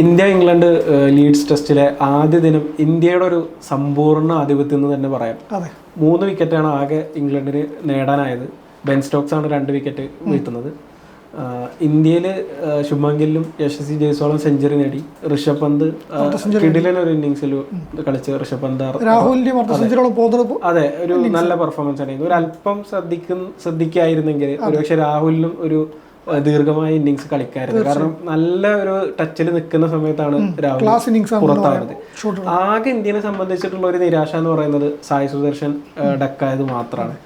India England Leeds ടെസ്റ്റിലെ ആദ്യ ദിനം ഇന്ത്യയുടെ ഒരു സമ്പൂർണ ആധിപത്യം എന്ന് തന്നെ പറയാം. അതെ. മൂന്ന് വിക്കറ്റാണ് ആകെ ഇംഗ്ലണ്ടിന് നേടാനായത്. ബെൻ സ്റ്റോക്സ് ആണ് രണ്ട് വിക്കറ്റ് വീഴ്ത്തുന്നത്. ഇന്ത്യയിൽ ഗില്ലും യശസ്വി ജയ്സ്വാളും സെഞ്ചുറി നേടി. ഋഷഭ് പന്ത് കിഡിലൻ ഒരു ഇന്നിങ്സിൽ കളിച്ച് ഋഷഭ് പന്ത് അതെ. ഒരു നല്ല പെർഫോമൻസ് ആണ്. ഒരു അല്പം ശ്രദ്ധിക്കുന്ന ശ്രദ്ധിക്കായിരുന്നെങ്കിൽ ഒരുപക്ഷെ രാഹുലിനും ഒരു ദീർഘമായ ഇന്നിങ്സ് കളിക്കായിരുന്നു. കാരണം നല്ല ഒരു ടച്ചിൽ നിൽക്കുന്ന സമയത്താണ് രാഹുൽ പുറത്താവുന്നത് ആകെ ഇന്ത്യനെ സംബന്ധിച്ചിട്ടുള്ള ഒരു നിരാശ എന്ന് പറയുന്നത് സായി സുദർശൻ ഡക്കായത് മാത്രമാണ്.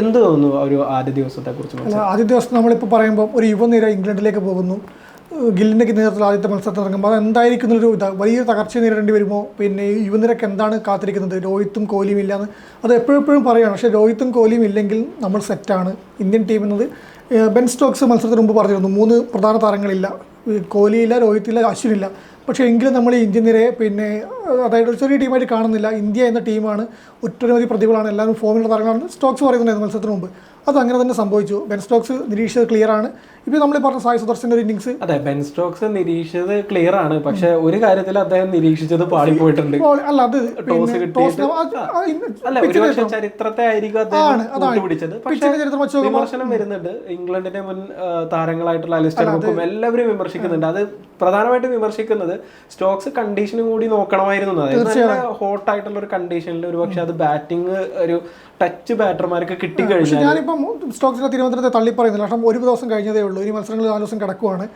എന്ത് തോന്നുന്നു ഒരു ആദ്യ ദിവസത്തെ കുറിച്ച് ആദ്യ ദിവസം നമ്മളിപ്പോൾ പറയുമ്പോൾ ഒരു യുവനിര ഇംഗ്ലണ്ടിലേക്ക് പോകുന്നു. ഗില്ലിന്റെ നേതൃത്വത്തിൽ ആദ്യത്തെ മത്സരത്തിൽ ഇറങ്ങുമ്പോൾ അത് എന്തായിരിക്കുന്ന ഒരു ഇതാ വലിയൊരു തകർച്ച നേരിടേണ്ടി വരുമോ? പിന്നെ ഈ യുവനിരക്ക് എന്താണ് കാത്തിരിക്കുന്നത്? രോഹിത്തും കോഹ്ലിയും ഇല്ലാന്ന് അത് എപ്പോഴും പറയുകയാണ് പക്ഷേ രോഹിത്തും കോഹ്ലിയും ഇല്ലെങ്കിൽ നമ്മൾ സെറ്റാണ് ഇന്ത്യൻ ടീം എന്നത് ബെൻ സ്റ്റോക്സ് മത്സരത്തിന് മുമ്പ് പറഞ്ഞിരുന്നു മൂന്ന് പ്രധാന താരങ്ങളില്ല കോഹ്ലിയില്ല രോഹിത്തില്ല അശ്വിനില്ല. പക്ഷേ എങ്കിലും നമ്മൾ ഇന്ത്യൻ നിരയെ പിന്നെ അതായത് ഒരു ചെറിയ ടീമായിട്ട് കാണുന്നില്ല. ഇന്ത്യ എന്ന ടീമാണ് ഒട്ടനവധി പ്രതികളാണ് എല്ലാവരും ഫോമിലുള്ള താരങ്ങളാണ്. സ്റ്റോക്സ് പറയുന്നുണ്ടായിരുന്നു മത്സരത്തിന് മുമ്പ്. അത് അങ്ങനെ തന്നെ സംഭവിച്ചു. ബെൻ സ്റ്റോക്സ് നിരീക്ഷിച്ചത് ക്ലിയറാണ് ഇപ്പോൾ നമ്മൾ പറഞ്ഞ സായി സുദർശന്റെ ഒരു ഇന്നിങ്സ്. അതെ ബെൻ സ്റ്റോക്സ് നിരീക്ഷിച്ചത് ക്ലിയർ ആണ്. പക്ഷെ ഒരു കാര്യത്തിൽ അദ്ദേഹം നിരീക്ഷിച്ചത് പാളിപ്പോയിട്ടുണ്ട്. അല്ല അത് ചരിത്രത്തെ ആയിരിക്കും പക്ഷെ വിമർശനം വരുന്നുണ്ട്. ഇംഗ്ലണ്ടിന്റെ മുൻ താരങ്ങളായിട്ടുള്ള അലിസ്റ്റർ ബുക്കും എല്ലാവരും വിമർശിക്കുന്നുണ്ട്. അത് പ്രധാനമായിട്ടും വിമർശിക്കുന്നത് സ്റ്റോക്സ് കണ്ടീഷനും കൂടി നോക്കണമായിരുന്നു. അതായത് ഹോട്ട് ആയിട്ടുള്ള ഒരു കണ്ടീഷനിൽ ഒരു പക്ഷെ അത് ബാറ്റിംഗ് ഒരു ടച്ച് ബാറ്റർമാർക്ക് കിട്ടി കഴിഞ്ഞു ഞാനിപ്പം സ്റ്റോക്സിന്റെ തിരുവനന്തപുരത്തെ തള്ളി പറയുന്നില്ല. കാരണം ഒരു ദിവസം കഴിഞ്ഞതേ ഉള്ളൂ. ഇനി മത്സരങ്ങൾ നാല് ദിവസം കിടക്കുവാണ്.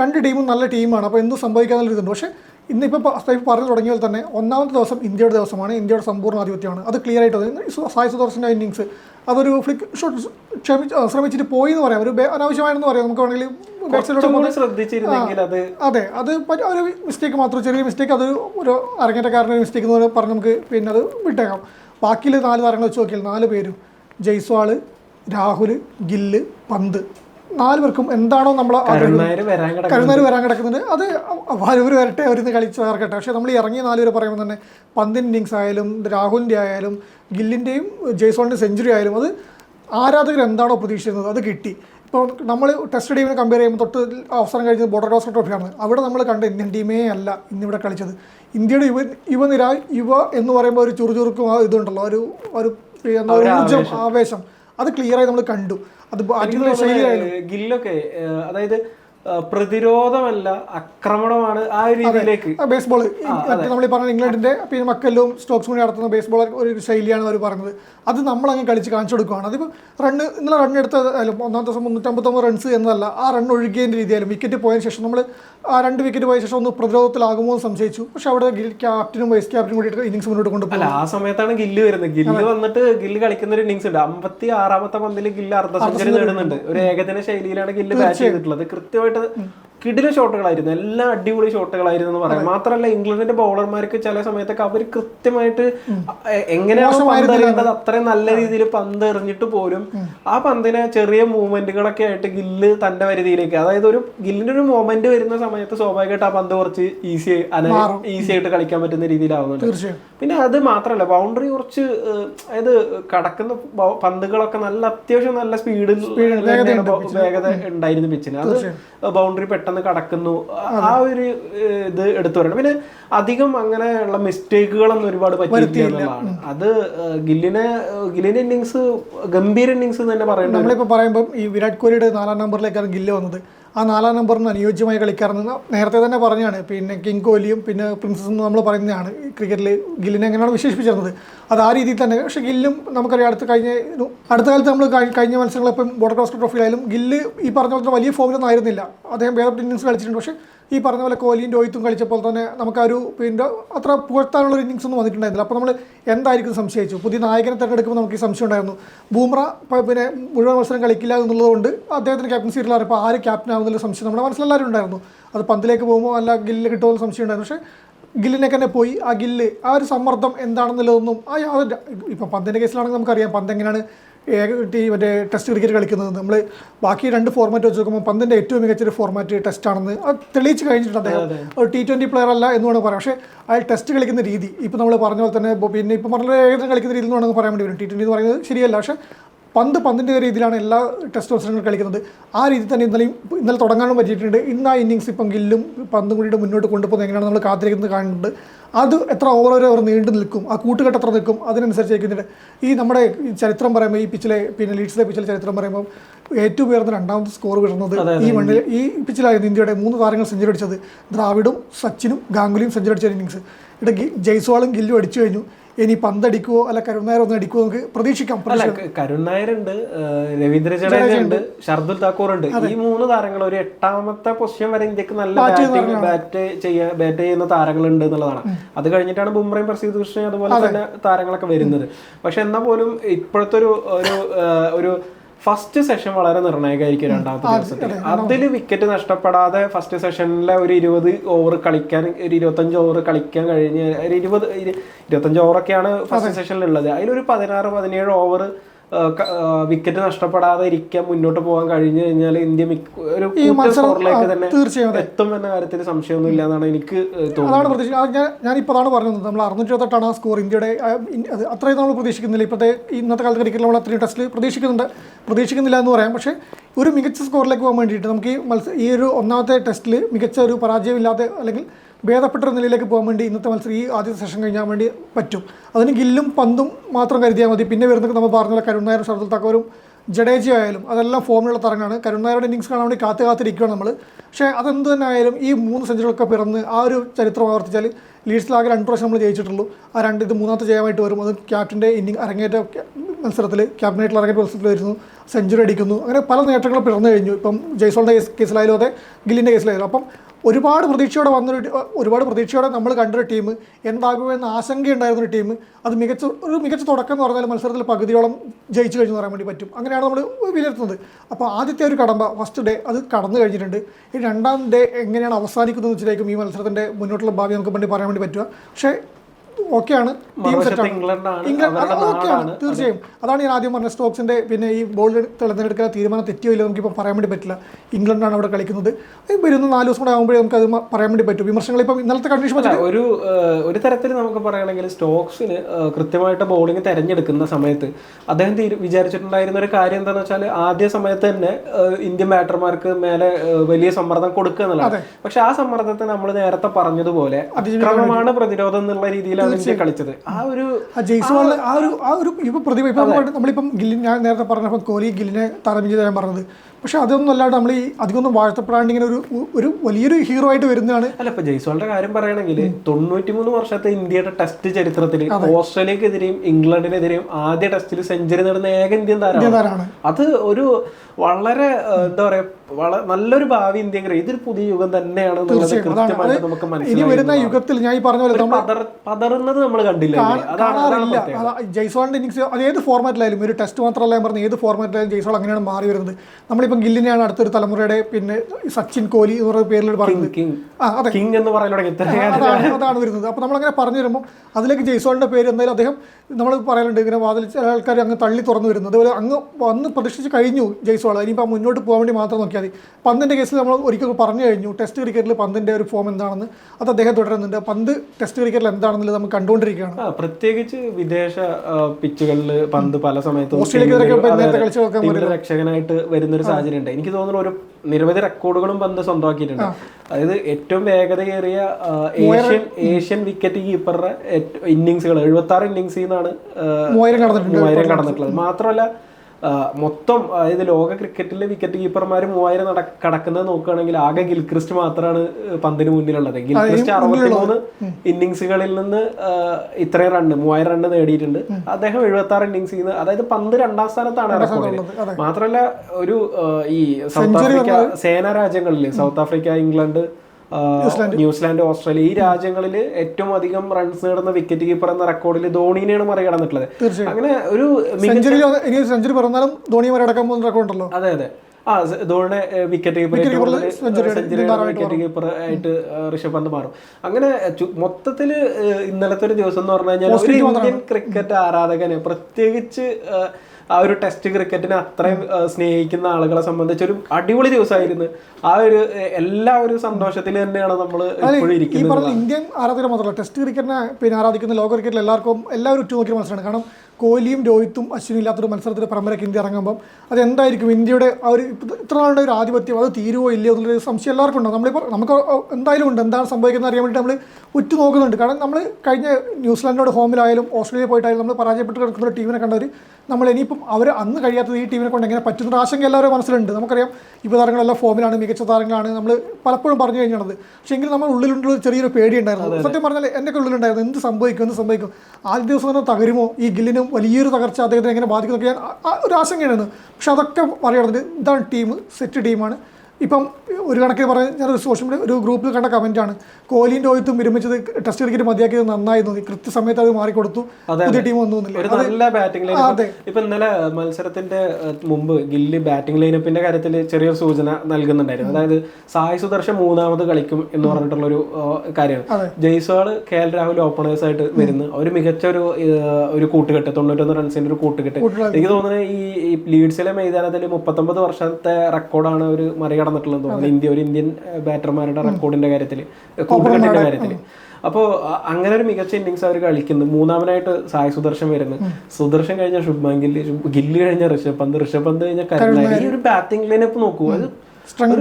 രണ്ട് ടീമും നല്ല ടീമാണ്. അപ്പോൾ എന്തും സംഭവിക്കാന്നുള്ള ഇതുണ്ട് പക്ഷേ ഇന്നിപ്പോൾ പറഞ്ഞു തുടങ്ങിയ പോലെ തന്നെ ഒന്നാമത്തെ ദിവസം ഇന്ത്യയുടെ ദിവസമാണ്. ഇന്ത്യയുടെ സമ്പൂർണ ആധിപത്യമാണ്. അത് ക്ലിയർ ആയിട്ട് അത് സായ സുദർശന്റെ ഇന്നിങ്സ് അതൊരു ഫ്ലിക് ഷോട്ട് ക്ഷമിച്ച് ശ്രമിച്ചിട്ട് പോയി എന്ന് പറയാം. ഒരു അനാവശ്യമായെന്ന് പറയാം. നമുക്ക് വേണമെങ്കിൽ അതെ അത്. ഒരു മിസ്റ്റേക്ക് മാത്രം ചെറിയ മിസ്റ്റേക്ക് അത് ഒരു അരങ്ങേറ്റക്കാരന്റെ മിസ്റ്റേക്ക് എന്ന് പറഞ്ഞ് നമുക്ക് പിന്നെ അത് വിട്ടേക്കാം. ബാക്കിയിൽ നാല് താരങ്ങൾ വെച്ച് നോക്കിയാൽ നാല് പേരും ജയ്സ്വാൾ രാഹുൽ ഗില്ല് പന്ത്. നാല് പേർക്കും എന്താണോ നമ്മൾ കരുന്നേര് വരാൻ കിടക്കുന്നുണ്ട്. അത് അവർ വരട്ടെ അവരിന്ന് കളിച്ച് വേർക്കട്ടെ പക്ഷേ നമ്മൾ ഈ ഇറങ്ങിയ നാല് പേര് പറയുമ്പോൾ തന്നെ പന്തിന്റെ ഇന്നിങ്സ് ആയാലും രാഹുലിന്റെ ആയാലും ഗില്ലിന്റെയും ജയ്സോണിന്റെ സെഞ്ചുറി ആയാലും അത് ആരാധകർ എന്താണോ പ്രതീക്ഷിക്കുന്നത് അത് കിട്ടി. ഇപ്പോൾ നമ്മൾ ടെസ്റ്റ് ടീമിനെ കമ്പയർ ചെയ്യുമ്പോൾ തൊട്ട് അവസരം കഴിഞ്ഞത് ബോർഡർ ഗോസ്കർ ട്രോഫിയാണ് അവിടെ നമ്മൾ കണ്ട ഇന്ത്യൻ ടീമേ അല്ല ഇന്നിവിടെ കളിച്ചത്. ഇന്ത്യയുടെ യുവ യുവനിര യുവ എന്ന് പറയുമ്പോൾ ഒരു ചുറുചുറുക്കും ആ ഇതുണ്ടല്ലോ ഒരു ഒരു എന്താ ഒരു ഊർജം ആവേശം. അത് ക്ലിയർ ആയി നമ്മൾ കണ്ടു. അത് ഗില്ലൊക്കെ അതായത് പ്രതിരോധമല്ല ആക്രമണമാണ് ആ രീതിയിലേക്ക്. ബേസ്ബോൾ നമ്മൾ പറഞ്ഞ ഇംഗ്ലണ്ടിന്റെ പിന്നെ മക്കല്ലും സ്റ്റോക്സ് കൂടി നടത്തുന്ന ബേസ്ബോൾ ഒരു ശൈലിയാണ് അവർ പറഞ്ഞത്. അത് നമ്മൾ അങ്ങ് കളിച്ച് കാണിച്ചു കൊടുക്കുകയാണ് അതിപ്പോൾ റണ്ണ് ഇന്നലെ റൺ എടുത്ത ഒന്നാം ദിവസം മുന്നൂറ്റമ്പത്തൊമ്പത് റൺസ് എന്നതല്ല ആ റൺ ഒഴുകിയതിന്റെ രീതിയായാലും വിക്കറ്റ് പോയതിനു ശേഷം നമ്മൾ രണ്ട് വിക്കറ്റ് പോയ ശേഷം ഒന്ന് പ്രതിരോധത്തിലാകുമോ എന്ന് സംശയിച്ചു. പക്ഷെ അവിടെ ഗിൽ ക്യാപ്റ്റനും വൈസ് ക്യാപ്റ്റനും കൂടി ഇന്നിംഗ്സ് മുന്നോട്ട് കൊണ്ടുപോകും അല്ല ആ സമയത്താണ് ഗില്ല് വരുന്നത്. ഗില്ല് വന്നിട്ട് ഗില്ല് കളിക്കുന്ന ഒരു ഇന്നിങ്സ് ഉണ്ട്. അമ്പത്തി ആറാമത്തെ പന്തിൽ ഗില്ല് അർദ്ധ സെഞ്ചുറി നേടുന്നുണ്ട്. ഒരു ഏകദിന ശൈലിയിലാണ് ഗില്ല് ബാറ്റ് ചെയ്തിട്ടുള്ളത്. കൃത്യമായിട്ട് കിടില ഷോട്ടുകളായിരുന്നു. എല്ലാ അടിപൊളി ഷോട്ടുകളായിരുന്നു എന്ന് പറയാം. മാത്രമല്ല ഇംഗ്ലണ്ടിന്റെ ബൗളർമാർക്ക് ചില സമയത്തൊക്കെ അവർ കൃത്യമായിട്ട് എങ്ങനെയാണ് പന്ത് എറിയേണ്ടത് അത്രയും നല്ല രീതിയിൽ പന്ത് എറിഞ്ഞിട്ട് പോലും ആ പന്തിനെ ചെറിയ മൂവ്മെന്റുകളൊക്കെ ആയിട്ട് ഗില്ല് തന്റെ പരിധിയിലേക്ക് അതായത് ഒരു ഗില്ലിന്റെ ഒരു മൂവ്മെന്റ് വരുന്ന സമയത്ത് സ്വാഭാവികമായിട്ട് ആ പന്ത് കുറച്ച് ഈസി ഈസി ആയിട്ട് കളിക്കാൻ പറ്റുന്ന രീതിയിലാവുന്നുണ്ട്. പിന്നെ അത് മാത്രമല്ല ബൗണ്ടറി കുറച്ച് അതായത് കടക്കുന്ന പന്തുകളൊക്കെ നല്ല അത്യാവശ്യം നല്ല സ്പീഡിൽ വേഗത ഉണ്ടായിരുന്നു പിച്ചിന് അത് ബൗണ്ടറി പെട്ടെന്ന് കടക്കുന്നു. ആ ഒരു ഇത് എടുത്തു പറയണം പിന്നെ അധികം അങ്ങനെയുള്ള മിസ്റ്റേക്കുകളൊന്നും ഒരുപാട് പറ്റിയില്ല എന്നുള്ളതാണ്. അത് ഗില്ലിനെ ഗില്ലിന്റെ ഇന്നിങ്സ് ഗംഭീര ഇന്നിങ്സ് തന്നെ പറയുന്നത് നമ്മളിപ്പോൾ പറയുമ്പോൾ ഈ വിരാട് കോഹ്ലിയുടെ നാലാം നമ്പറിലേക്കാണ് ഗില്ല് വന്നത്. ആ നാലാം നമ്പറിന് അനുയോജ്യമായ കളിക്കാരെന്ന് നേരത്തെ തന്നെ പറഞ്ഞാണ്. പിന്നെ കിങ് കോഹ്ലിയും പിന്നെ പ്രിൻസസ് എന്ന് നമ്മൾ പറയുന്നതാണ് ക്രിക്കറ്റിൽ ഗില്ലിനെ എങ്ങനെയാണ് വിശേഷിപ്പിച്ചിരുന്നത്? അത് ആ രീതിയിൽ തന്നെ. പക്ഷേ ഗില്ലും നമുക്കറിയാം അടുത്ത കഴിഞ്ഞ അടുത്ത കാലത്ത് നമ്മൾ കഴിഞ്ഞ മത്സരങ്ങളിപ്പം ബോർഡർ ഗോസ്കർ ട്രോഫിയിലായാലും ഗില്ല് ഈ പറഞ്ഞ പോലെ വലിയ ഫോമിലൊന്നും ആയിരുന്നില്ല. അദ്ദേഹം വേറെ ഇന്നിങ്സ് കളിച്ചിട്ടുണ്ട്. പക്ഷേ ഈ പറഞ്ഞ പോലെ കോഹ്ലിയും രോഹിത്തും കളിച്ചപ്പോൾ തന്നെ നമുക്ക് ഒരു പിന്നെ അത്ര പുകഴ്ത്താനുള്ള ഒരു ഇന്നിങ്സ് ഒന്നും വന്നിട്ടുണ്ടായിരുന്നില്ല. അപ്പോൾ നമ്മൾ എന്തായിരിക്കും സംശയിച്ചു? പുതിയ നായകനെ തിരഞ്ഞെടുക്കുമ്പോൾ നമുക്ക് ഈ സംശയം ഉണ്ടായിരുന്നു. ബൂമ്ര പിന്നെ മുഴുവൻ മത്സരം കളിക്കില്ല എന്നുള്ളതുകൊണ്ട് അദ്ദേഹത്തിന് ക്യാപ്റ്റൻസി ഇപ്പോൾ ആര് ക്യാപ്റ്റൻ ആവുന്നുള്ള സംശയം നമ്മുടെ മനസ്സിലെല്ലാവരും ഉണ്ടായിരുന്നു. അത് പന്തിലേക്ക് പോകുമോ അല്ല ഗില്ല് കിട്ടുമോ സംശയം ഉണ്ടായിരുന്നു. പക്ഷേ ഗില്ലിനൊക്കെ തന്നെ പോയി ആ ഗില്ല് ആ ഒരു സമ്മർദ്ദം എന്താണെന്നുള്ളതൊന്നും ആ യാതൊരു ഇപ്പം പന്തിന്റെ കേസിലാണെങ്കിൽ നമുക്കറിയാം. പന്ത് എങ്ങനെയാണ് ടീ മറ്റേ ടെസ്റ്റ് ക്രിക്കറ്റ് കളിക്കുന്നത്. നമ്മൾ ബാക്കി രണ്ട് ഫോർമാറ്റ് വെച്ച് നോക്കുമ്പോൾ പന്തിന്റെ ഏറ്റവും മികച്ചൊരു ഫോർമാറ്റ് ടെസ്റ്റ് ആണെന്ന് അത് തെളിയിച്ച് കഴിഞ്ഞിട്ടുണ്ട് അദ്ദേഹം. ഒരു ടി ട്വന്റി പ്ലെയർ അല്ല എന്ന് വേണമെങ്കിൽ പറയാം. പക്ഷേ അയാൾ ടെസ്റ്റ് കളിക്കുന്ന രീതി. ഇപ്പോൾ നമ്മൾ പറഞ്ഞ പോലെ തന്നെ പിന്നെ ഇപ്പോൾ പറഞ്ഞ ഏകദേശം കളിക്കുന്ന രീതി എന്ന് വേണമെങ്കിൽ പറയാൻ വേണ്ടി വരും. ടി ട്വന്റി എന്ന് പറയുന്നത് ശരിയല്ല. പക്ഷേ പന്ത് പന്തിന്റെ രീതിയിലാണ് എല്ലാ ടെസ്റ്റ് മത്സരങ്ങളും കളിക്കുന്നത്. ആ രീതിയിൽ തന്നെ ഇന്നലെയും ഇന്നലെ തുടങ്ങാനും പറ്റിയിട്ടുണ്ട്. ഇന്ന് ആ ഇന്നിങ്സ് ഇപ്പം ഗില്ലും പന്തും കൂടിയിട്ട് മുന്നോട്ട് കൊണ്ടുപോകുന്നത് എങ്ങനെയാണ് നമ്മൾ കാത്തിരിക്കുന്നത് കാണുന്നുണ്ട്. അത് എത്ര ഓവർ വരെ അവർ നീണ്ടു നിൽക്കും. ആ കൂട്ടുകെട്ട് എത്ര നിൽക്കും അതിനനുസരിച്ചിരിക്കുന്നുണ്ട് ഈ നമ്മുടെ ചരിത്രം പറയുമ്പോൾ ഈ പിച്ചിലെ പിന്നെ ലീഡ്സിലെ പിച്ചിലെ ചരിത്രം പറയുമ്പോൾ ഏറ്റവും ഉയർന്ന രണ്ടാമത്തെ സ്കോർ വരുന്നത് ഈ മണ്ണിൽ ഈ പിച്ചിലായിരുന്നു ഇന്ത്യയുടെ മൂന്ന് താരങ്ങൾ സെഞ്ചുറി അടിച്ചത്. ദ്രാവിഡും സച്ചിനും ഗാംഗുലിയും സെഞ്ചുറി അടിച്ച ഇന്നിങ്സ് ഇവിടെ ജയ്സ്വാളും ഗില്ലും അടിച്ചു കഴിഞ്ഞു. ഇനി പന്തടിക്കുവോ അല്ല കരുൺ നായർ ഒന്ന് അടിക്കുവോ നമുക്ക് പ്രതീക്ഷിക്കാം. കരുൺ നായരുണ്ട് ഉണ്ട് രവീന്ദ്ര ജഡേജ ഉണ്ട് ഷർദുൽ താക്കൂർ ഉണ്ട്. ഈ മൂന്ന് താരങ്ങൾ ഒരു എട്ടാമത്തെ പൊസിഷൻ വരെ ഇന്ത്യയ്ക്ക് നല്ല ബാറ്റിംഗ് ബാറ്റ് ചെയ്യാൻ ബാറ്റ് ചെയ്യുന്ന താരങ്ങളുണ്ട് എന്നുള്ളതാണ്. അത് കഴിഞ്ഞിട്ടാണ് ബുംറയും പ്രസീത് കൃഷ്ണയും അതുപോലെ തന്നെ താരങ്ങളൊക്കെ വരുന്നത്. പക്ഷെ എന്നാൽ പോലും ഇപ്പോഴത്തെ ഒരു ഒരു ഫസ്റ്റ് സെഷൻ വളരെ നിർണായകമായിരിക്കും രണ്ടാമത്തെ ദിവസത്തിൽ. അതിൽ വിക്കറ്റ് നഷ്ടപ്പെടാതെ ഫസ്റ്റ് സെഷനിലെ ഒരു ഇരുപത് ഓവർ കളിക്കാൻ ഒരു ഇരുപത്തഞ്ച് ഓവർ കളിക്കാൻ കഴിഞ്ഞ് ഒരു ഇരുപത് ഇരു- ഇരുപത്തഞ്ച് ഓവറൊക്കെയാണ് ഫസ്റ്റ് സെഷനിലുള്ളത് അതിലൊരു പതിനാറ് പതിനേഴ് ഓവർ വിക്കറ്റ് നഷ്ടപ്പെടാതെ ഇരിക്കാൻ മുന്നോട്ട് പോകാൻ കഴിഞ്ഞു കഴിഞ്ഞാൽ ഇന്ത്യ ഒരു സ്കോറിലേക്ക് തന്നെ തീർച്ചയായും എത്തും എന്ന കാര്യത്തിൽ സംശയമൊന്നും ഇല്ല എന്നാണ് എനിക്ക് തോന്നുന്നത്. അതാണ് പ്രതീക്ഷ. ഞാൻ ഇപ്പോഴാണ് പറഞ്ഞത്. നമ്മൾ അറുന്നൂറ്റി ഇരുപത്തെട്ടാണ് സ്കോർ ഇന്ത്യയുടെ അത്രയും നമ്മൾ പ്രതീക്ഷിക്കുന്നില്ല. ഇപ്പോഴത്തെ ഇന്നത്തെ കാലത്ത് ക്രിക്കറ്റിൽ നമ്മൾ അത്രയും ടെസ്റ്റിൽ പ്രതീക്ഷിക്കുന്നുണ്ട്. പ്രതീക്ഷിക്കുന്നില്ല എന്ന് പറയാം. പക്ഷേ ഒരു മികച്ച സ്കോറിലേക്ക് പോകാൻ വേണ്ടിയിട്ട് നമുക്ക് ഈ ഈ ഒരു ഒന്നാമത്തെ ടെസ്റ്റിൽ മികച്ച ഒരു പരാജയമില്ലാതെ അല്ലെങ്കിൽ ഭേദപ്പെട്ട ഒരു നിലയിലേക്ക് പോകാൻ വേണ്ടി ഇന്നത്തെ മത്സരം ഈ ആദ്യത്തെ സെഷൻ കഴിഞ്ഞാൽ വേണ്ടി പറ്റും. അതിന് ഗില്ലും പന്തും മാത്രം കരുതിയാൽ മതി. പിന്നെ വരുന്നത് നമ്മൾ പറഞ്ഞ കരുൺ നായരും താക്കൂറും ജഡേജ ആയാലും അതെല്ലാം ഫോമിലുള്ള തരങ്ങളാണ്. കരുൺ ഇന്നിങ്സ് കാണാൻ വേണ്ടി കാത്തു കാത്തിരിക്കുകയാണ് നമ്മൾ പക്ഷേ അതെന്ത് തന്നെ ആയാലും ഈ മൂന്ന് സെഞ്ചുറികളൊക്കെ പിറന്ന് ആ ഒരു ചരിത്രം ആവർത്തിച്ചാൽ ലീഡ്സിലാകെ രണ്ട് പ്രാവശ്യം നമ്മൾ ജയിച്ചിട്ടുള്ളൂ. ആ രണ്ട് ഇത് മൂന്നാമത്തെ ജയമായിട്ട് വരും. അത് ക്യാപ്റ്റന്റെ ഇന്നിങ് അരങ്ങേറ്റ മത്സരത്തിൽ ക്യാപ്റ്റനായിട്ടുള്ള അരങ്ങേറ്റ മത്സരത്തിൽ വരുന്നു. സെഞ്ചുറി അടിക്കുന്നു. അങ്ങനെ പല നേട്ടങ്ങളും പിറന്നു കഴിഞ്ഞു. ഇപ്പം ജയ്സോളിന്റെ കേസ് കേസിലായാലും അതെ ഗില്ലിന്റെ കേസിലായാലും. അപ്പം ഒരുപാട് പ്രതീക്ഷയോടെ വന്നൊരു ഒരുപാട് പ്രതീക്ഷയോടെ നമ്മൾ കണ്ടൊരു ടീം എന്താകുമെന്ന് ആശങ്കയുണ്ടായിരുന്ന ഒരു ടീം അത് മികച്ച ഒരു മികച്ച തുടക്കം എന്ന് പറഞ്ഞാൽ മത്സരത്തിൽ പകുതിയോളം ജയിച്ചു കഴിഞ്ഞു പറയാൻ വേണ്ടി പറ്റും. അങ്ങനെയാണ് നമ്മൾ വിലയിരുത്തുന്നത്. അപ്പോൾ ആദ്യത്തെ ഒരു കടമ്പ ഫസ്റ്റ് ഡേ അത് കടന്നു കഴിഞ്ഞിട്ടുണ്ട്. ഈ രണ്ടാം ഡേ എങ്ങനെയാണ് അവസാനിക്കുന്നത് വെച്ചിട്ടായിരിക്കും ഈ മത്സരത്തിന്റെ മുന്നോട്ടുള്ള ഭാവി നമുക്ക് വേണ്ടി പറയാൻ വേണ്ടി പറ്റുക. പക്ഷേ ഓക്കെയാണ്. ടീം സെറ്റ് സെറ്റാണ് ഓക്കെയാണ്. തീർച്ചയായും. അതാണ് ഞാൻ ആദ്യം പറഞ്ഞ സ്റ്റോക്സിന്റെ പിന്നെ ഈ ബോൾ തിരഞ്ഞെടുക്കുന്ന തീരുമാനം തെറ്റിയോ ഇല്ല നമുക്കിപ്പോൾ പറയാൻ വേണ്ടി പറ്റില്ല. ഇംഗ്ലണ്ടാണ് അവിടെ കളിക്കുന്നത്. വരുന്ന നാല് ദിവസം കൂടെ ആകുമ്പോഴേ നമുക്ക് അത് പറയാൻ വേണ്ടി പറ്റും. വിമർശനങ്ങൾ ഇപ്പം ഇന്നലത്തെ കണ്ടീഷൻ ഒരു ഒരു തരത്തിൽ നമുക്ക് പറയുകയാണെങ്കിൽ സ്റ്റോക്സിന് കൃത്യമായിട്ട് ബോളിംഗ് തെരഞ്ഞെടുക്കുന്ന സമയത്ത് അദ്ദേഹം വിചാരിച്ചിട്ടുണ്ടായിരുന്ന ഒരു കാര്യം എന്താണെന്ന് വെച്ചാൽ ആദ്യ സമയത്ത് തന്നെ ഇന്ത്യൻ ബാറ്റർമാർക്ക് മേലെ വലിയ സമ്മർദ്ദം കൊടുക്കുക എന്നുള്ളത് പക്ഷെ ആ സമ്മർദ്ദത്തെ നമ്മൾ നേരത്തെ പറഞ്ഞതുപോലെ അക്രമമാണ് പ്രതിരോധം എന്നുള്ള രീതിയിലാണ് കളിച്ചത്. ആ ഒരു ആ ജയ്സ്വാളിന് ആ ഒരു ആ ഒരു ഇപ്പൊ പ്രതിഭ ഇപ്പൊ നമ്മളിപ്പം ഗില്ലിൻ ഞാൻ നേരത്തെ പറഞ്ഞപ്പോൾ കോഹ്ലി ഗില്ലിനെ ചെയ്ത് ഞാൻ പറഞ്ഞത്. പക്ഷെ അതൊന്നും അല്ലാണ്ട് നമ്മൾ ഈ അധികമൊന്നും വാഴ്ത്തപ്പെടാണ്ട് ഇങ്ങനെ ഒരു ഒരു വലിയൊരു ഹീറോ ആയിട്ട് വരുന്നതാണ്. അല്ല ഇപ്പൊ ജയ്സ്വാളിന്റെ കാര്യം പറയുകയാണെങ്കിൽ തൊണ്ണൂറ്റിമൂന്ന് വർഷത്തെ ഇന്ത്യയുടെ ടെസ്റ്റ് ചരിത്രത്തിൽ ഓസ്ട്രേലിയക്കെതിരെയും ഇംഗ്ലണ്ടിനെതിരെയും ആദ്യ ടെസ്റ്റിൽ സെഞ്ചുറി നേടുന്ന ഏക ഇന്ത്യൻ താരമാണ്. അത് ഒരു വളരെ എന്താ പറയാ വളരെ നല്ലൊരു ഭാവി ഇന്ത്യ ഇതൊരു പുതിയ യുഗം തന്നെയാണ് കൃത്യമായിട്ട് നമുക്ക് ഇനി വരുന്ന യുഗത്തിൽ ഞാൻ ഈ പറഞ്ഞ പോലെ പതറുന്നത് നമ്മൾ കണ്ടില്ല? കാണാറില്ല. അതാ ഇന്നിങ്സ് അത് ഏത് ഫോർമാറ്റിലായാലും ഒരു ടെസ്റ്റ് മാത്രമല്ല ഞാൻ പറഞ്ഞ ഏത് ഫോർമാറ്റിലായാലും ജയ്സോൾ അങ്ങനെയാണ് മാറി വരുന്നത്. നമ്മളിപ്പം ഗില്ലിനെയാണ് അടുത്തൊരു തലമുറയുടെ പിന്നെ സച്ചിൻ കോഹ്ലി എന്ന് പറയുന്ന പേരിൽ പറയുന്നത്. അതെ. കിങ് എന്ന് അതാണ് വരുന്നത്. അപ്പോൾ നമ്മളങ്ങനെ പറഞ്ഞു വരുമ്പോൾ അതിലേക്ക് ജയ്സോളിന്റെ പേര് എന്തായാലും അദ്ദേഹം നമ്മൾ പറയാറുണ്ട് ഇങ്ങനെ വാതിൽ ചില ആൾക്കാർ അങ്ങ് തള്ളി തുറന്നു വരുന്നത് അതുപോലെ അങ്ങ് വന്ന് പ്രതീക്ഷിച്ച് കഴിഞ്ഞു ജയ്സോൾ ഇനിയിപ്പോൾ മുന്നോട്ട് പോകാൻ വേണ്ടി മാത്രം നോക്കിയാൽ മതി. പന്തിന്റെ കേസിൽ നമ്മൾ ഒരിക്കൽ പറഞ്ഞു കഴിഞ്ഞു ടെസ്റ്റ് ക്രിക്കറ്റിൽ പന്തിന്റെ ഒരു ഫോം എന്താണെന്ന്. അത് അദ്ദേഹം തുടരുന്നുണ്ട്. പന്ത് ടെസ്റ്റ് ക്രിക്കറ്റിൽ എന്താണെന്നുള്ളത് നമ്മൾ കണ്ടുകൊണ്ടിരിക്കുകയാണ്. പ്രത്യേകിച്ച് വിദേശ പിച്ചുകളിൽ പന്ത് പല സമയത്തും രക്ഷകനായിട്ട് വരുന്ന ഒരു സാഹചര്യം ഉണ്ട് എനിക്ക് തോന്നുന്നു ഒരു നിരവധി റെക്കോർഡുകളും പന്ത് സ്വന്തമാക്കിയിട്ടുണ്ട്. അതായത് ഏറ്റവും വേഗതയേറിയ ഏഷ്യൻ ഏഷ്യൻ വിക്കറ്റ് കീപ്പറുടെ ഇന്നിങ്സുകൾ എഴുപത്തി ആറ് ഇന്നിങ്സിൽ നിന്നാണ് മൂവായിരം കടന്നിട്ടുള്ളത്. മാത്രമല്ല മൊത്തം അതായത് ലോക ക്രിക്കറ്റിലെ വിക്കറ്റ് കീപ്പർമാർ മൂവായിരം നട- കടക്കുന്നത് നോക്കുകയാണെങ്കിൽ ആകെ ഗിൽക്രിസ്റ്റ് മാത്രമാണ് പന്തിന് മുന്നിലുള്ളത്. ഗിൽക്രിസ്റ്റ് അറുപത്തിമൂന്ന് ഇന്നിങ്സുകളിൽ നിന്ന് ഇത്രയും റണ്ണ് മൂവായിരം റണ്ണ് നേടിയിട്ടുണ്ട്. അദ്ദേഹം എഴുപത്തി ആറ് ഇന്നിങ്സിൽ നിന്ന് അതായത് പന്ത് രണ്ടാം സ്ഥാനത്താണ് റെക്കോർഡിൽ മാത്രമല്ല ഒരു ഈ സൗത്ത് ആഫ്രിക്ക സേന രാജ്യങ്ങളിൽ South Africa England New Zealand. Australia. ഈ രാജ്യങ്ങളിൽ ഏറ്റവും അധികം റൺസ് നേടുന്ന വിക്കറ്റ് കീപ്പർ എന്ന റെക്കോർഡിൽ ധോണിനെയാണ് മറികടന്നിട്ടുള്ളത്. അങ്ങനെ ഒരു സെഞ്ചുറി ധോണി മറികടക്കാൻ പോകുന്ന റെക്കോർഡ് ഉണ്ടല്ലോ. അതെ അതെ. ആ ധോണിയുടെ വിക്കറ്റ് കീപ്പർ വിക്കറ്റ് കീപ്പർ ആയിട്ട് ഋഷഭ് പന്ത് മാറും. അങ്ങനെ മൊത്തത്തിൽ മൊത്തത്തിൽ ഇന്നലത്തെ ഒരു ദിവസം എന്ന് പറഞ്ഞു കഴിഞ്ഞാൽ ഒരു ഇന്ത്യൻ ക്രിക്കറ്റ് ആരാധകന് പ്രത്യേകിച്ച് ആ, ഒരു ടെസ്റ്റ് ക്രിക്കറ്റിനെ അത്രയും സ്നേഹിക്കുന്ന ആളുകളെ സംബന്ധിച്ച് ഒരു അടിപൊളി ദിവസമായിരുന്നു ആ ഒരു എല്ലാ ഒരു സന്തോഷത്തിൽ തന്നെയാണ് നമ്മൾ ഈ പറഞ്ഞ ഇന്ത്യൻ ആരാധകർ മാത്രമല്ല ടെസ്റ്റ് ക്രിക്കറ്റിനെ പിന്നെ ആരാധിക്കുന്ന ലോക ക്രിക്കറ്റിൽ എല്ലാവർക്കും എല്ലാവരും ഉറ്റുനോക്കിയ മത്സരമാണ്. കാരണം കോഹ്ലിയും രോഹിത്തും അശ്വിനും ഇല്ലാത്തൊരു മത്സരത്തിൽ പരമ്പരയ്ക്ക് ഇന്ത്യ ഇറങ്ങുമ്പം അത് എന്തായിരിക്കും ഇന്ത്യയുടെ ആ ഒരു ഇത്ര നാളുടെ ഒരു ആധിപത്യം അത് തീരുവോ ഇല്ലയോ എന്നുള്ളൊരു സംശയം എല്ലാവർക്കും ഉണ്ട് നമ്മളിപ്പോൾ നമുക്ക് എന്തായാലും ഉണ്ട്. എന്താണ് സംഭവിക്കുന്നത് അറിയാൻ വേണ്ടി നമ്മൾ ഉറ്റു നോക്കുന്നുണ്ട് കാരണം നമ്മൾ കഴിഞ്ഞ ന്യൂസിലാൻഡിനോട് ഹോമിലായാലും ഓസ്ട്രേലിയ പോയിട്ടായാലും നമ്മൾ പരാജയപ്പെട്ട് കിടക്കുന്ന ഒരു ടീമിനെ കണ്ടവർ നമ്മൾ ഇനിയിപ്പം അവർ അന്ന് കഴിയാത്തത് ഈ ടീമിനെ കൊണ്ട് എങ്ങനെ പറ്റുന്ന ആശങ്ക എല്ലാവരും മനസ്സിലുണ്ട്. നമുക്കറിയാം യുവതാരങ്ങളെല്ലാം ഫോമിലാണ് മികച്ച താരങ്ങളാണ് നമ്മൾ പലപ്പോഴും പറഞ്ഞു കഴിഞ്ഞാണത്. പക്ഷേ എങ്കിലും നമ്മൾ ഉള്ളിലുള്ള ചെറിയൊരു പേടി ഉണ്ടായിരുന്നു സത്യം പറഞ്ഞാൽ എന്റെ ഉള്ളിലുണ്ടായിരുന്നു. എന്ത് സംഭവിക്കും എന്ത് സംഭവിക്കും? ആദ്യ ദിവസം തന്നെ തകരുമോ? ഈ ഗില്ലിനും വലിയൊരു തകർച്ച അദ്ദേഹത്തിനെ എങ്ങനെ ബാധിക്കുന്നൊക്കെ ഞാൻ ഒരു ആശങ്കയാണ്. പക്ഷെ അതൊക്കെ പറയുന്നത് ഇതാണ് ടീം സെറ്റ് ടീമാണ്. ഇപ്പം ഒരു കണക്കിന് പറഞ്ഞ ഞാൻ ഒരു സോഷ്യൽ മീഡിയ ഒരു ഗ്രൂപ്പിൽ കണ്ട കമന്റാണ് കോഹ്ലിയും രോഹിത്തും വിരമിച്ചത് ടെസ്റ്റ് ക്രിക്കറ്റ് മതിയാക്കിയത് നന്നായി തോന്നി കൃത്യസമയത്ത് അത് മാറിക്കൊടുത്തു. പുതിയ ടീം വന്നു നല്ല ബാറ്റിംഗ് ലൈൻ ഇപ്പൊ ഇന്നലെ മത്സരത്തിന്റെ മുമ്പ് ഗില്ലി ബാറ്റിംഗ് ലൈനപ്പിന്റെ കാര്യത്തിൽ ചെറിയൊരു സൂചന നൽകുന്നുണ്ടായിരുന്നു. അതായത് സായി സുദർശൻ മൂന്നാമത് കളിക്കും എന്ന് പറഞ്ഞിട്ടുള്ള ഒരു കാര്യമാണ് Jaiswal K L Rahul openers ആയിട്ട് വരുന്നു ഒരു മികച്ച ഒരു ഒരു കൂട്ടുകെട്ട് തൊണ്ണൂറ്റൊന്ന് റൺസിന്റെ ഒരു കൂട്ടുകെട്ട്. എനിക്ക് തോന്നുന്നത് ഈ ലീഡ്സിലെ മൈതാനത്തിൽ മുപ്പത്തൊമ്പത് വർഷത്തെ റെക്കോർഡാണ് ഒരു മറികടന്നിട്ടുള്ളത് തോന്നുന്നു. ഇന്ത്യ ഒരു ഇന്ത്യൻ ബാറ്റർമാരുടെ റെക്കോർഡിന്റെ കാര്യത്തിൽ കൂട്ടുകെട്ടിന്റെ കാര്യത്തിൽ അപ്പോൾ അങ്ങനെ ഒരു മികച്ച ഇന്നിങ്സ് അവർ കളിക്കുന്നു. മൂന്നാമനായിട്ട് സായ് സുദർശൻ വരുന്നു. സുദർശൻ കഴിഞ്ഞ ശുഭ്മാൻ ഗില്ലി ഗില്ലി കഴിഞ്ഞ ഋഷഭ് പന്ത്. ഋഷഭ് പന്ത് കഴിഞ്ഞ കരുണാകരൻ. ഈ ഒരു ബാറ്റിംഗ് ലൈനപ്പ് നോക്കൂ. അത്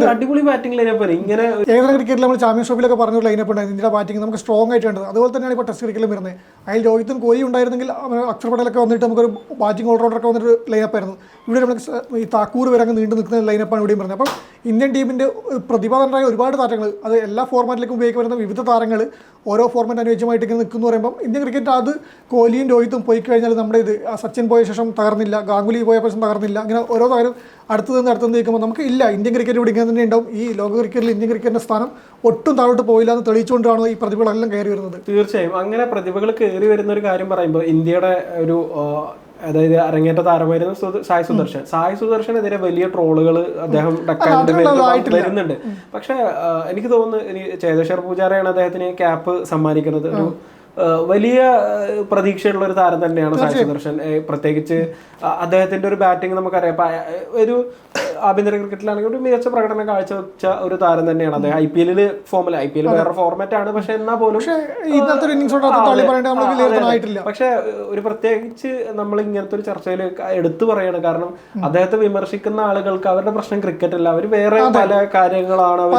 അടിപൊളി ബാറ്റിംഗ് ലൈനപ്പ് ഇങ്ങനെ ഏകദിന ക്രിക്കറ്റിൽ നമ്മൾ ചാമ്പ്യൻഷിപ്പിലൊക്കെ പറഞ്ഞ ലൈനപ്പ് ഉണ്ടായിരുന്നു. ഇന്ത്യയുടെ ബാറ്റിംഗ് നമുക്ക് സ്ട്രോങ് ആയിട്ട് കണ്ടത് അതുപോലെ തന്നെയാണ് ഇപ്പോൾ ടെസ്റ്റ് ക്രിക്കറ്റിലും വരുന്നത്. അതിൽ രോഹിത്തും കോഹ്ലി ഉണ്ടായിരുന്നെങ്കിൽ അക്ഷർ പട്ടേലൊക്കെ വന്നിട്ട് നമുക്കൊരു ബാറ്റിംഗ് ഓൾറൗണ്ടറൊക്കെ വന്നിട്ട് ലൈനപ്പ് ആയിരുന്നു. ഇവിടെ നമുക്ക് ഈ താക്കൂർ വരെ അങ്ങ് നീണ്ടു നിൽക്കുന്ന ലൈനപ്പാണ് ഇവിടെയും പറഞ്ഞത് അപ്പം ഇന്ത്യൻ ടീമിന്റെ പ്രതിഭാതനായ ഒരുപാട് താരങ്ങൾ അത് എല്ലാ ഫോർമാറ്റിലേക്കും ഉപയോഗിക്കാൻ വരുന്ന വിവിധ താരങ്ങൾ ഓരോ ഫോർമാറ്റ് അനുയോജ്യമായിട്ട് ഇങ്ങനെ നിൽക്കുന്നു പറയുമ്പോൾ ഇന്ത്യൻ ക്രിക്കറ്റ് അത് കോഹ്ലിയും രോഹിത്തും പോയി കഴിഞ്ഞാൽ നമ്മുടെ ഇത് സച്ചിൻ പോയ ശേഷം തകർന്നില്ല ഗാംഗുലി പോയ ശേഷം തകർന്നില്ല അങ്ങനെ ഓരോ താരം അടുത്ത് നിന്ന് നീക്കുമ്പോൾ നിൽക്കുമ്പോൾ നമുക്ക് ഇല്ല. ഇന്ത്യൻ ക്രിക്കറ്റ് ഇവിടെ ഇങ്ങനെ തന്നെ ഉണ്ടാവും. ഈ ലോക ക്രിക്കറ്റിൽ ഇന്ത്യൻ ക്രിക്കറ്റിന്റെ സ്ഥാനം ഒട്ടും താഴോട്ട് പോയില്ല എന്ന് തെളിയിച്ചുകൊണ്ടാണ് ഈ പ്രതിഭകളെല്ലാം കയറി വരുന്നത്. തീർച്ചയായും. അങ്ങനെ പ്രതിഭകൾ കയറി വരുന്ന ഒരു കാര്യം പറയുമ്പോൾ ഇന്ത്യയുടെ ഒരു അതായത് അരങ്ങേറ്റ താരമായിരുന്ന സായ് സുദർശൻ. സായ് സുദർശനെതിരെ വലിയ ട്രോളുകൾ അദ്ദേഹം വരുന്നുണ്ട്. പക്ഷെ എനിക്ക് തോന്നുന്നു ചേതേശ്വർ പൂജാരയാണ് അദ്ദേഹത്തിന് ക്യാപ്പ് സമ്മാനിക്കുന്നത്. ഒരു വലിയ പ്രതീക്ഷയുള്ള ഒരു താരം തന്നെയാണ് സാക്ഷി ദർശൻ. പ്രത്യേകിച്ച് അദ്ദേഹത്തിന്റെ ഒരു ബാറ്റിംഗ് നമുക്കറിയാം. ഒരു ആഭ്യന്തര ക്രിക്കറ്റിലാണെങ്കിൽ ഒരു മികച്ച പ്രകടനം കാഴ്ചവെച്ച ഒരു താരം തന്നെയാണ് അദ്ദേഹം. ഐ പി എല്ലിൽ ഫോമിൽ ഐ പി എൽ വേറെ ഫോർമാറ്റ് ആണ്. പക്ഷെ എന്നാൽ പോലും പക്ഷെ ഒരു പ്രത്യേകിച്ച് നമ്മൾ ഇങ്ങനത്തെ ഒരു ചർച്ചയിൽ എടുത്തു പറയാണ്. കാരണം അദ്ദേഹത്തെ വിമർശിക്കുന്ന ആളുകൾക്ക് അവരുടെ പ്രശ്നം ക്രിക്കറ്റ് അല്ല. അവർ വേറെ പല കാര്യങ്ങളാണ് അവർ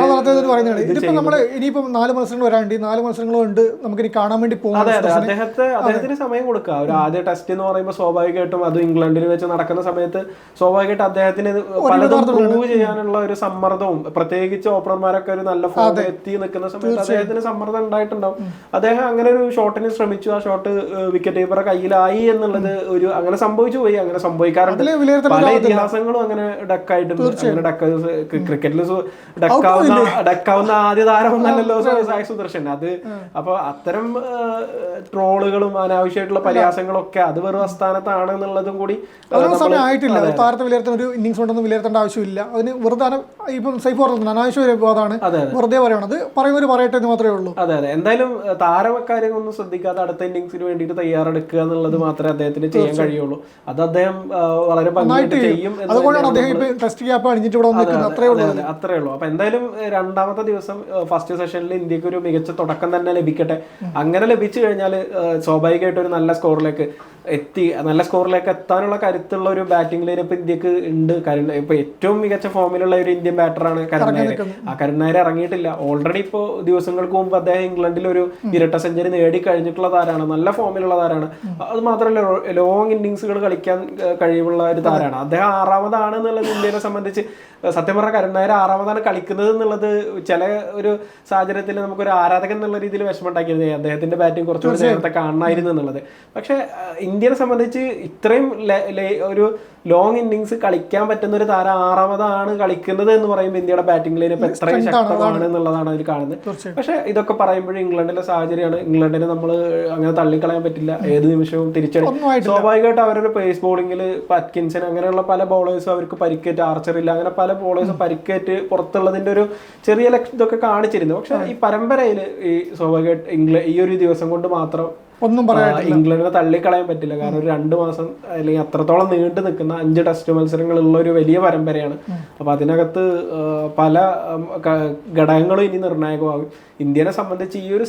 ഇതിപ്പോൾ നമ്മൾ ഇനിയിപ്പം നാല് മത്സരങ്ങൾ വരാണ്ട് നാല് മത്സരങ്ങളും ഉണ്ട്. നമുക്കിനി കാണാൻ വേണ്ടി അതെ അതെ. അദ്ദേഹത്തെ അദ്ദേഹത്തിന് സമയം കൊടുക്കുക. ഒരു ആദ്യ ടെസ്റ്റ് എന്ന് പറയുമ്പോൾ സ്വാഭാവികമായിട്ടും അത് ഇംഗ്ലണ്ടിൽ വെച്ച് നടക്കുന്ന സമയത്ത് സ്വാഭാവികമായിട്ട് അദ്ദേഹത്തിന് പലതും പ്രൂവ് ചെയ്യാനുള്ള ഒരു സമ്മർദ്ദവും പ്രത്യേകിച്ച് ഓപ്പണർമാരൊക്കെ ഒരു നല്ല ഫോം എത്തി നിൽക്കുന്ന സമയത്ത് അദ്ദേഹത്തിന് സമ്മർദ്ദം ഉണ്ടായിട്ടുണ്ടാവും. അദ്ദേഹം അങ്ങനെ ഒരു ഷോട്ടിന് ശ്രമിച്ചു. ആ ഷോട്ട് വിക്കറ്റ് കീപ്പറെ കയ്യിലായി എന്നുള്ളത് ഒരു അങ്ങനെ സംഭവിച്ചു പോയി. അങ്ങനെ സംഭവിക്കാറുണ്ട്. പല ഇതിഹാസങ്ങളും അങ്ങനെ ഡക്കായിട്ടുണ്ട്. അങ്ങനെ ഡക്ക ക്രിക്കറ്റിൽ ഡക്കാവുന്ന ഡക്കാവുന്ന ആദ്യ താരമൊന്നല്ലല്ലോ സായി സുദർശൻ. അത് അപ്പൊ അത്തരം ട്രോളുകളും അനാവശ്യമായിട്ടുള്ള പരിഹാസങ്ങളും ഒക്കെ അത് വെറും അസ്ഥാനത്താണ് എന്നുള്ളതും കൂടി സമയം ആയിട്ടില്ല. താരത്തെ വിലയിരുത്തുന്ന ഒരു ഇന്നിങ്സ് കൊണ്ടൊന്നും വിലയിരുത്തേണ്ട ആവശ്യമില്ല. അതിന് വെറുതെ ഇപ്പം സൈഫ് പറഞ്ഞു അനാവശ്യ വിവാദമാണ്. വെറുതെ പറയണത് പറയുന്നവർ പറയട്ടെ എന്ന് മാത്രമേ ഉള്ളൂ. അതെ അതെ. എന്തായാലും താരവക്കാര്യം ഒന്നും ശ്രദ്ധിക്കാതെ അടുത്ത ഇന്നിങ്സിന് വേണ്ടിയിട്ട് തയ്യാറെടുക്കുക എന്നുള്ളത് മാത്രമേ അദ്ദേഹത്തിന് ചെയ്യാൻ കഴിയുള്ളൂ. അത് അദ്ദേഹം വളരെ ഭംഗിയായിട്ട് ചെയ്യും. അതുകൊണ്ടാണ് അദ്ദേഹം ഇപ്പൊ ടെസ്റ്റ് ക്യാപ്പ് അണിഞ്ഞിട്ട് ഇവിടെ വന്നിരിക്കുന്നത് അത്രേ ഉള്ളൂ. അതെ, അതെ, അത്രേ ഉള്ളൂ. അപ്പൊ എന്തായാലും രണ്ടാമത്തെ ദിവസം ഫസ്റ്റ് സെഷനിൽ ഇന്ത്യയ്ക്ക് ഒരു മികച്ച തുടക്കം തന്നെ ലഭിക്കട്ടെ. അങ്ങനെ ലഭിച്ചു കഴിഞ്ഞാൽ സ്വാഭാവികമായിട്ട് ഒരു നല്ല സ്കോറിലേക്ക് എത്തി നല്ല സ്കോറിലേക്ക് എത്താനുള്ള കരുത്തുള്ള ഒരു ബാറ്റിംഗ് ലൈനപ്പ് ഇന്ത്യയ്ക്ക് ഉണ്ട്. കരുണ ഇപ്പൊ ഏറ്റവും മികച്ച ഫോമിലുള്ള ഒരു ഇന്ത്യൻ ബാറ്ററാണ് കരുൺ നായർ ആ കരുൺ നായർ ഇറങ്ങിയിട്ടില്ല. ഓൾറെഡി ഇപ്പോൾ ദിവസങ്ങൾക്ക് മുമ്പ് അദ്ദേഹം ഇംഗ്ലണ്ടിൽ ഒരു ഇരട്ട സെഞ്ചുറി നേടി കഴിഞ്ഞിട്ടുള്ള താരമാണ് നല്ല ഫോമിലുള്ള താരാണ്. അത് മാത്രമല്ല ലോങ് ഇന്നിങ്സുകൾ കളിക്കാൻ കഴിവുള്ള ഒരു താരാണ്. അദ്ദേഹം ആറാമതാണ് എന്നുള്ളത് ഇന്ത്യനെ സംബന്ധിച്ച് സത്യം പറഞ്ഞാൽ കരുൺ നായർ ആറാമതാണ് കളിക്കുന്നത് എന്നുള്ളത് ചില ഒരു സാഹചര്യത്തിൽ നമുക്കൊരു ആരാധകൻ എന്നുള്ള രീതിയിൽ വിഷമം ഉണ്ടാക്കിയത് അദ്ദേഹത്തിന്റെ ബാറ്റിംഗ് കുറച്ചുകൂടി നേരത്തെ കാണണമായിരുന്നു എന്നുള്ളത്. പക്ഷെ ഇന്ത്യനെ സംബന്ധിച്ച് ഇത്രയും ഒരു ലോങ് ഇന്നിങ്സ് കളിക്കാൻ പറ്റുന്ന ഒരു താരം ആറാമതാണ് കളിക്കുന്നത് എന്ന് പറയുമ്പോൾ ഇന്ത്യയുടെ ബാറ്റിംഗ് ലൈൻ ഇപ്പൊ എത്രയും ശക്തമാണ് എന്നുള്ളതാണ് അതിൽ കാണുന്നത്. പക്ഷെ ഇതൊക്കെ പറയുമ്പോഴും ഇംഗ്ലണ്ടിലെ സാഹചര്യമാണ്. ഇംഗ്ലണ്ടിനെ നമ്മൾ അങ്ങനെ തള്ളിക്കളയാൻ പറ്റില്ല. ഏത് നിമിഷവും തിരിച്ചടി. സ്വാഭാവികമായിട്ട് അവരുടെ പേസ് ബോളിംഗിൽ പറ്റ്കിൻസൺ അങ്ങനെയുള്ള പല ബോളേഴ്സും അവർക്ക് പരിക്കേറ്റ് ആർച്ചറില്ല അങ്ങനെ പല ബോളേഴ്സും പരിക്കേറ്റ് പുറത്തുള്ളതിന്റെ ഒരു ചെറിയ ലക്ഷ്യം ഇതൊക്കെ കാണിച്ചിരുന്നു. പക്ഷെ ഈ പരമ്പരയിൽ ഈ സ്വാഭാവികമായിട്ട് ഇംഗ്ല ഈ ഒരു ദിവസം കൊണ്ട് മാത്രം ഒന്നും പറയാ ഇംഗ്ലണ്ടിനെ തള്ളിക്കളയാൻ പറ്റില്ല. കാരണം ഒരു രണ്ട് മാസം അല്ലെങ്കിൽ അത്രത്തോളം നീണ്ടു നിൽക്കുന്ന അഞ്ച് ടെസ്റ്റ് മത്സരങ്ങളുള്ള ഒരു വലിയ പരമ്പരയാണ്. അപ്പൊ അതിനകത്ത് പല ഘടകങ്ങളും ഇനി നിർണായകമാകും. ഇന്ത്യനെ സംബന്ധിച്ച് ഈ ഒരു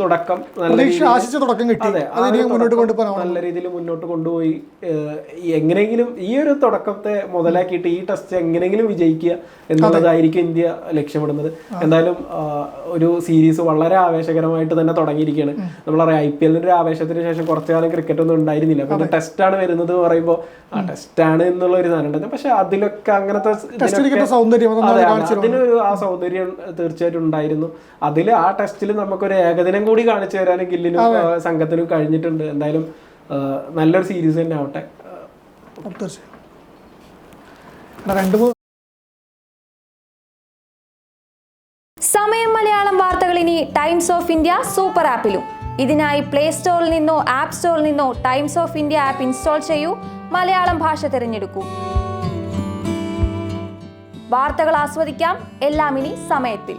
തുടക്കം നല്ല രീതിയിൽ- ആശിച്ച തുടക്കം കിട്ടി. മുന്നോട്ട് കൊണ്ടുപോകാൻ നല്ല രീതിയിൽ മുന്നോട്ട് കൊണ്ടുപോയി. എങ്ങനെയെങ്കിലും ഈ ഒരു തുടക്കത്തെ മുതലാക്കിയിട്ട് ഈ ടെസ്റ്റ് എങ്ങനെയെങ്കിലും വിജയിക്കുക എന്നുള്ളതായിരിക്കും ഇന്ത്യ ലക്ഷ്യമിടുന്നത്. എന്തായാലും ഒരു സീരീസ് വളരെ ആവേശകരമായിട്ട് തന്നെ തുടങ്ങിയിരിക്കുകയാണ്. നമ്മളറിയാം ഐ പി എല്ലിന്റെ ഒരു ആവേശത്തിന് ശേഷം കുറച്ചു കാലം ക്രിക്കറ്റ് ഒന്നും ഉണ്ടായിരുന്നില്ല. പിന്നെ ടെസ്റ്റ് ആണ് വരുന്നത് പറയുമ്പോൾ ആ ടെസ്റ്റ് ആണ് എന്നുള്ള ഒരു സാധനം ഉണ്ടായിരുന്നു പക്ഷെ അതിലൊക്കെ അങ്ങനത്തെ അതിനൊരു ആ സൗന്ദര്യം തീർച്ചയായിട്ടും ഉണ്ടായിരുന്നു. അതിൽ ആ ടെസ്റ്റിൽ നമുക്കൊരു ഏകദിനം കൂടി കാണിച്ചു തരാനും ഗില്ലിനും സംഘത്തിനും കഴിഞ്ഞിട്ടുണ്ട്. എന്തായാലും നല്ലൊരു സീരീസ് തന്നെ ആവട്ടെ. തീർച്ചയായും. സമയം മലയാളം വാർത്തകൾ ഇനി ടൈംസ് ഓഫ് ഇന്ത്യ സൂപ്പർ ആപ്പിലും ഇതിനായി പ്ലേ സ്റ്റോറിൽ നിന്നോ ആപ്പ് സ്റ്റോറിൽ നിന്നോ Times of India app install ചെയ്യൂ. മലയാളം ഭാഷ തിരഞ്ഞെടുക്കൂ. വാർത്തകൾ ആസ്വദിക്കാം. എല്ലാം ഇനി സമയത്തിൽ.